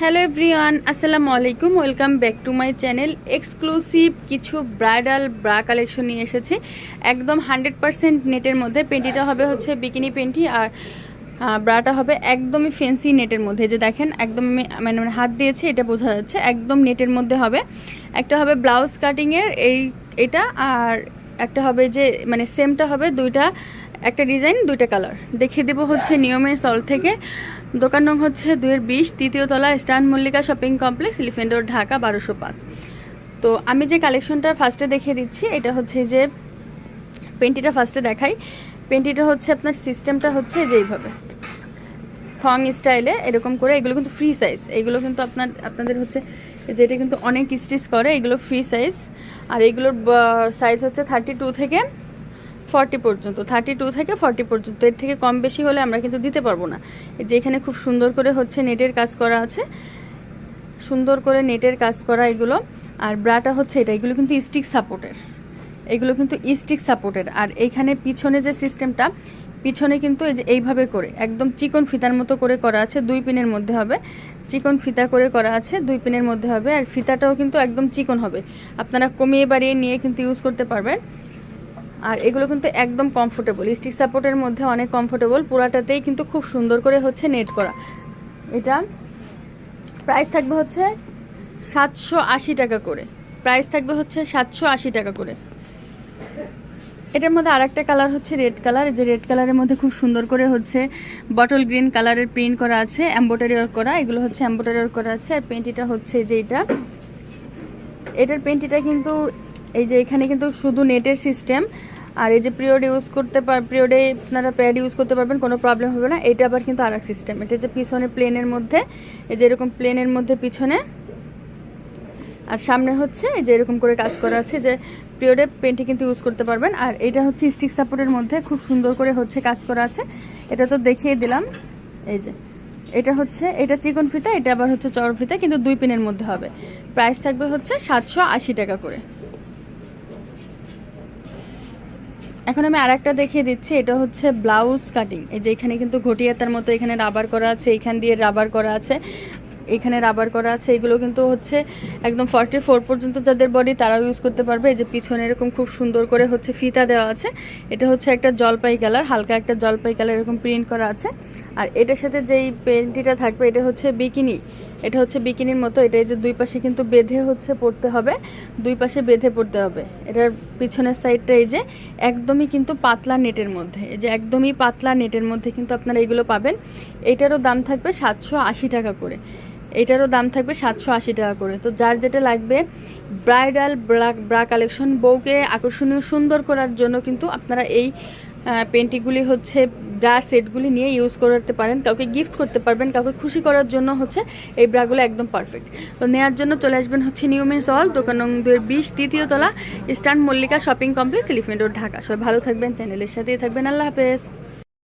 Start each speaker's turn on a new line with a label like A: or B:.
A: Hello everyone আসসালামু আলাইকুম welcome back to my channel exclusive কিছু ব্রাইডাল ব্রা কালেকশন নিয়ে এসেছি। একদম হান্ড্রেড পারসেন্ট নেটের মধ্যে। পেন্টিটা হবে হচ্ছে বিকিনি পেন্টি আর ব্রাটা হবে একদমই ফেন্সি নেটের মধ্যে। যে দেখেন, একদম মানে মানে হাত দিয়েছে, এটা বোঝা যাচ্ছে, একদম নেটের মধ্যে হবে। একটা হবে ব্লাউজ কাটিংয়ের এই, এটা আর একটা হবে যে মানে সেমটা হবে দুইটা, একটা ডিজাইন দুইটা কালার দেখিয়ে দেবো হচ্ছে নিয়মের সল থেকে। দোকান নং হচ্ছে দুয়ের বিশ, তৃতীয় তলা Eastern Mallika shopping complex Elephant Road, Dhaka, বারোশো পাঁচ। তো আমি যে কালেকশনটা ফার্স্টে দেখিয়ে দিচ্ছি, এটা হচ্ছে যে পেন্টিটা ফার্স্টে দেখাই। পেন্টিটা হচ্ছে আপনার সিস্টেমটা হচ্ছে যেইভাবে থং স্টাইলে এরকম করে, এগুলো কিন্তু ফ্রি সাইজ এগুলো কিন্তু আপনার, আপনাদের হচ্ছে যেটা কিন্তু অনেক স্টিচ করে, এগুলো ফ্রি সাইজ আর এগুলোর সাইজ হচ্ছে থার্টি টু থেকে ফর্টি পর্যন্ত থার্টি টু থেকে ফর্টি পর্যন্ত। এর থেকে কম বেশি হলে আমরা কিন্তু দিতে পারব না। যে এখানে খুব সুন্দর করে হচ্ছে নেটের কাজ করা আছে। সুন্দর করে নেটের কাজ করা এগুলো। আর ব্রাটা হচ্ছে এটা, এগুলো কিন্তু স্টিক সাপোর্টের এগুলো কিন্তু স্টিক সাপোর্টের আর এইখানে পিছনে যে সিস্টেমটা পিছনে কিন্তু এই যে এইভাবে করে, একদম চিকন ফিতার মতো করে করা আছে, দুই পিনের মধ্যে হবে। চিকন ফিতা করে করা আছে, দুই পিনের মধ্যে হবে। আর ফিতাটাও কিন্তু একদম চিকন হবে। আপনারা কমিয়ে বাড়িয়ে নিয়ে কিন্তু ইউজ করতে পারবেন। আর এগুলো কিন্তু একদম কমফোর্টেবল স্টিক সাপোর্টের মধ্যে অনেক কমফোর্টেবল পুরাটাতেই কিন্তু খুব সুন্দর করে হচ্ছে নেট করা। এটা প্রাইস থাকবে হচ্ছে সাতশো আশি টাকা করে। প্রাইস থাকবে হচ্ছে সাতশো আশি টাকা করে। এটার মধ্যে আরেকটা কালার হচ্ছে রেড কালার যে রেড কালারের মধ্যে খুব সুন্দর করে হচ্ছে বটল গ্রিন কালারের প্রিন্ট করা আছে এম্বোটারি ওয়ার্ক করা। এগুলো হচ্ছে এম্বোটারি ওয়ার্ক করা আছে। আর পেন্টিটা হচ্ছে যে এটা। এটার পেন্টিটা কিন্তু এই যে এখানে কিন্তু শুধু নেটের সিস্টেম আর এই যে পিরিয়ড ইউজ করতে পার পিরিয়ডে আপনারা প্যাড ইউজ করতে পারবেন, কোনো প্রবলেম হবে না। এটা আবার কিন্তু আরেক সিস্টেম এটা যে পিছনে প্লেনের মধ্যে, এই যে এরকম প্লেনের মধ্যে পিছনে। আর সামনে হচ্ছে যে এরকম করে কাজ করা আছে, যে পিরিয়ডে পেন্টি কিন্তু ইউজ করতে পারবেন। আর এটা হচ্ছে স্টিক সাপোর্টের মধ্যে খুব সুন্দর করে হচ্ছে কাজ করা আছে। এটা তো দেখিয়ে দিলাম। এই যে, এটা হচ্ছে, এটা চিকন ফিতা, এটা আবার হচ্ছে চড় ফিতা, কিন্তু দুই পিনের মধ্যে হবে। প্রাইস থাকবে হচ্ছে সাতশো আশি টাকা করে। এখন আমি আরেকটা দেখিয়ে দিচ্ছি, এটা হচ্ছে ব্লাউজ কাটিং। এই যে এখানে কিন্তু ঘটিয়াতার মতো এখানে রাবার করা আছে, এখান দিয়ে রাবার করা আছে, এখানে রাবার করা আছে, এগুলো কিন্তু হচ্ছে একদম ফর্টি ফোর পর্যন্ত যাদের বডি তারাও ইউজ করতে পারবে। এই যে পিছনে এরকম খুব সুন্দর করে হচ্ছে ফিতা দেওয়া আছে, এটা হচ্ছে একটা জলপাই কালার, হালকা একটা জলপাই কালার এরকম প্রিন্ট করা আছে। আর এটার সাথে যেই পেন্টিটা থাকবে, এটা হচ্ছে বিকিনি। এটা হচ্ছে বিকিনির মতো, এটা এই যে দুই পাশে কিন্তু বেঁধে হচ্ছে পড়তে হবে, দুই পাশে বেঁধে পড়তে হবে। এটার পিছনের সাইডটা এই যে একদমই কিন্তু পাতলা নেটের মধ্যে, এই যে একদমই পাতলা নেটের মধ্যে কিন্তু আপনারা এগুলো পাবেন। এটারও দাম থাকবে সাতশো আশি টাকা করে, এটারও দাম থাকবে সাতশো আশি টাকা করে। তো যার যেটা লাগবে, ব্রাইডাল ব্রা ব্রা কালেকশন বউকে আকর্ষণীয় সুন্দর করার জন্য কিন্তু আপনারা এই পেন্টিগুলি হচ্ছে ব্রা সেটগুলি নিয়ে ইউজ করতে পারেন। কাউকে গিফট করতে পারবেন, কাউকে খুশি করার জন্য হচ্ছে এই ব্রাগুলো একদম পারফেক্ট তো নেওয়ার জন্য চলে আসবেন হচ্ছে নিউমেন্স হল দোকান নং দুয়ের বিশ, তৃতীয় তলা, Eastern Mallika shopping complex Elephant Road Dhaka. সবাই ভালো থাকবেন, চ্যানেলের সাথেই থাকবেন। আল্লাহ হাফেজ।